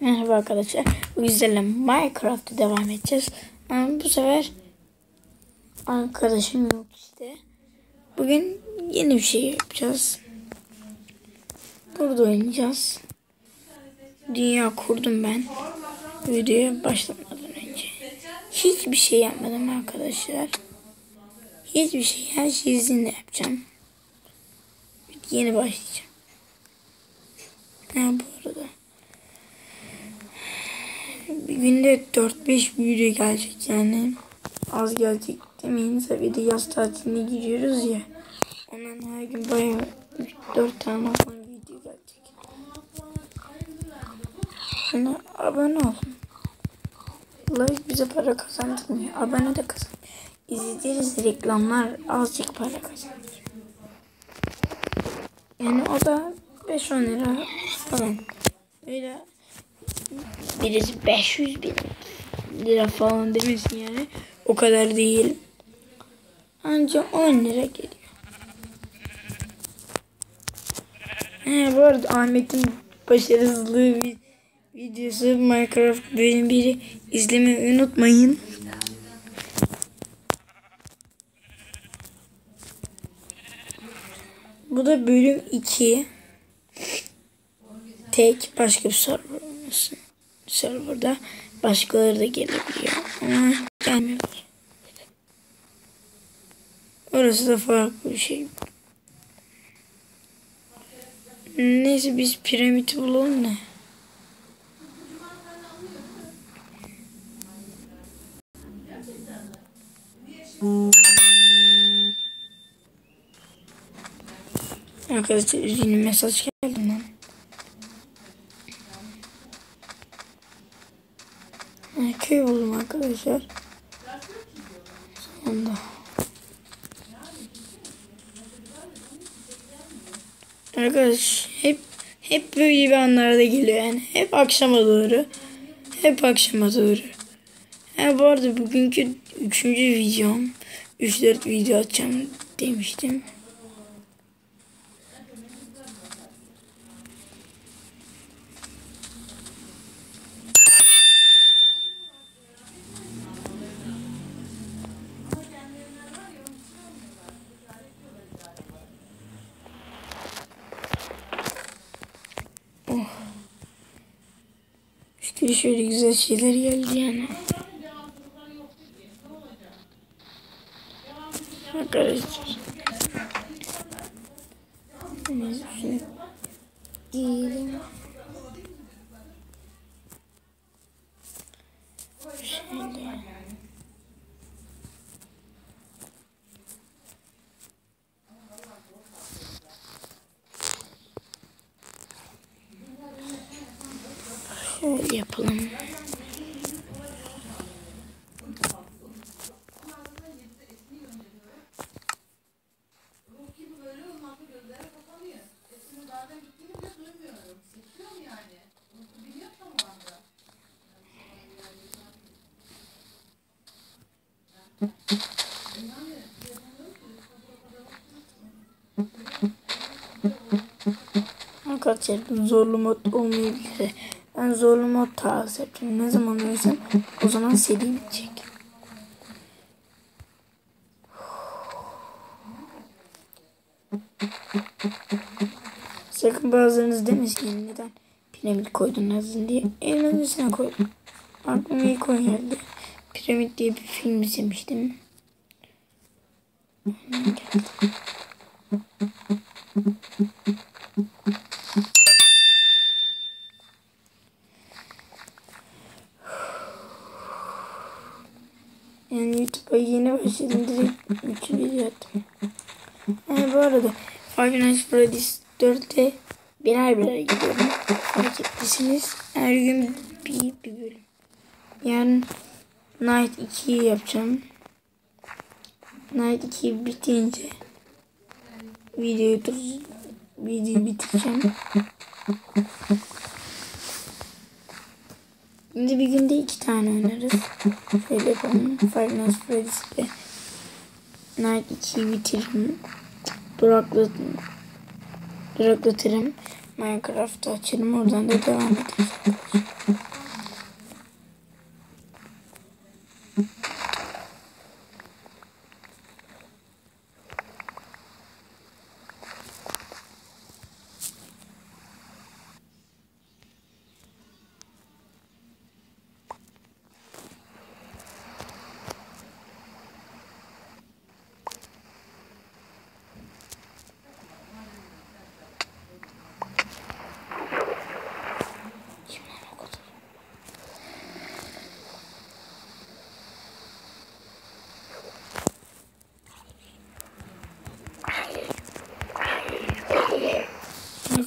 Merhaba arkadaşlar. Bu güzelle Minecraft'ta devam edeceğiz. Ama bu sefer arkadaşım yok işte. Bugün yeni bir şey yapacağız. Burada oynayacağız. Dünya kurdum ben. Videoya başlamadan önce. Hiçbir şey yapmadım arkadaşlar. Hiçbir şey. Her şeyi sizinle yapacağım. Yeni başlayacağım. Ha bu arada. Bir günde 4-5 video gelecek yani. Az gelecek demeyin. Tabii de yaz tatiline gidiyoruz ya. Ondan her gün bayağı 4 tane falan video gelecek. Şuna abone olun. Like bize para kazandırmıyor. Abone de kazan. İzlediğiniz reklamlar azıcık para kazandırıyor. Yani o da 5-10 lira falan. Öyle birisi 500 bin lira falan demesin yani. O kadar değil. Ancak 10 lira geliyor. He, bu arada Ahmet'in başarısızlığı videosu Minecraft bölüm 1'i izlemeyi unutmayın. Bu da bölüm 2. Tek başka bir server olmasın. Serverda başkaları da gelebiliyor. Ama gelmiyorlar. Orası da farklı bir şey. Neyse biz piramidi bulalım da. Arkadaşlar üzgünüm mesaj geldi lan. Yani köy buldum arkadaşlar. Sonunda. Arkadaş hep hep böyle bir anlarda geliyor yani. Hep akşama doğru. Hep akşama doğru. Ha bu arada bugünkü üçüncü videom. 3-4 video atacağım demiştim. İşte şöyle güzel şeyler geldi yani. Arkadaşlar. Neyse şunu giyelim. Şöyle. Şöyle yapalım. Arkadaşlar zorlu mod olmayabilir. Ben zorlu mod tarzı yapacağım. Ne zaman ölsem o zaman seri bitecek. Sakın bazılarınız demesin neden piramit koydun Nazın diye. En öncesine koydum. Aklıma ilk o geldi. Piramit diye bir film izlemiştim. Yani yeni başladım direkt 3 video attım. Yani bu arada Five Nights Freddy's 4'te birer birer gidiyorum. Fark etmişsiniz. Her gün bir, bir bölüm. Yarın Night 2'yi yapacağım. Night 2 bitince videoyu videoyu bitireceğim. Şimdi bir günde iki tane oynarız. Şöyle yapalım. Five Nights Freddy's ve Night 2'yi bitiririm. Duraklat duraklatırım. Minecraft'ı açarım. Oradan da devam ederiz.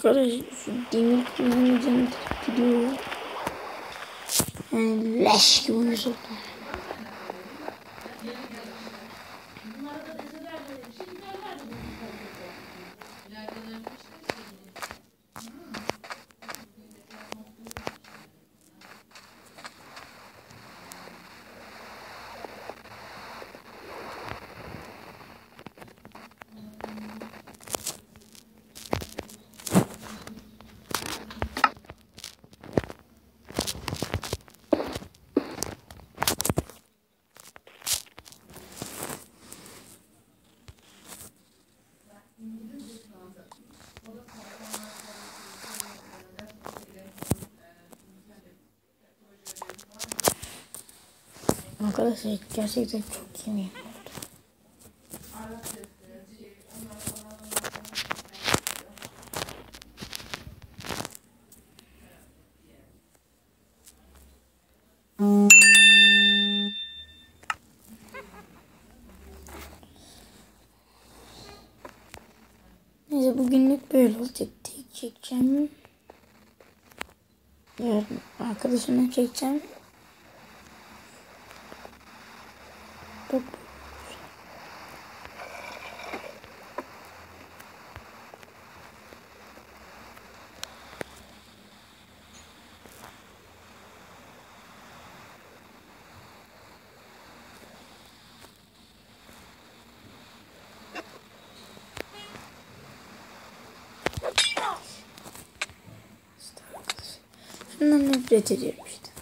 Arkadaşlar şu demir kırmızı gidiyor. Yani leş gibi uyuz Arkadaşlar gerçekten çok yemeğim. Neyse bugünlük böyle olacak. Tek çekeceğim. Yarın arkadaşımla çekeceğim. Bak. Şundan nefret ediyorum işte.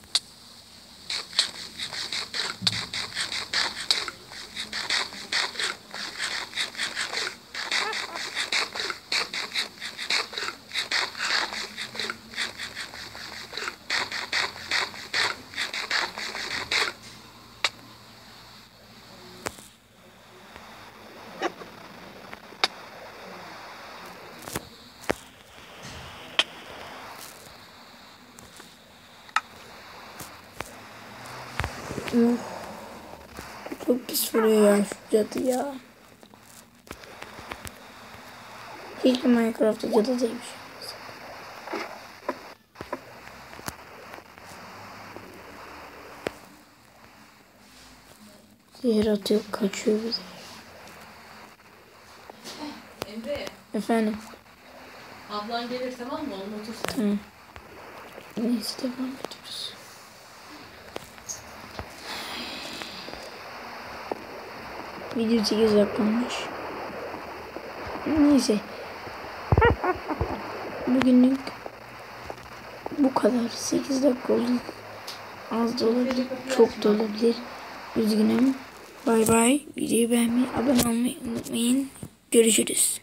Of. Çok pis vuruyor ya şu cadı ya. Hiç Minecraft'ta cadı değilmiş. Zehir atıyor kaçıyor bize. Emre, Efendim ablan gelir tamam mı? Oğlum otur sen. tamam. Neyse devam ediyoruz. Video 8 dakika olmuş. Neyse. Bugünlük bu kadar. 8 dakika oldu. Az da olabilir. Çok da olabilir. Üzgünüm. Bay bay. Videoyu beğenmeyi, abone olmayı unutmayın. Görüşürüz.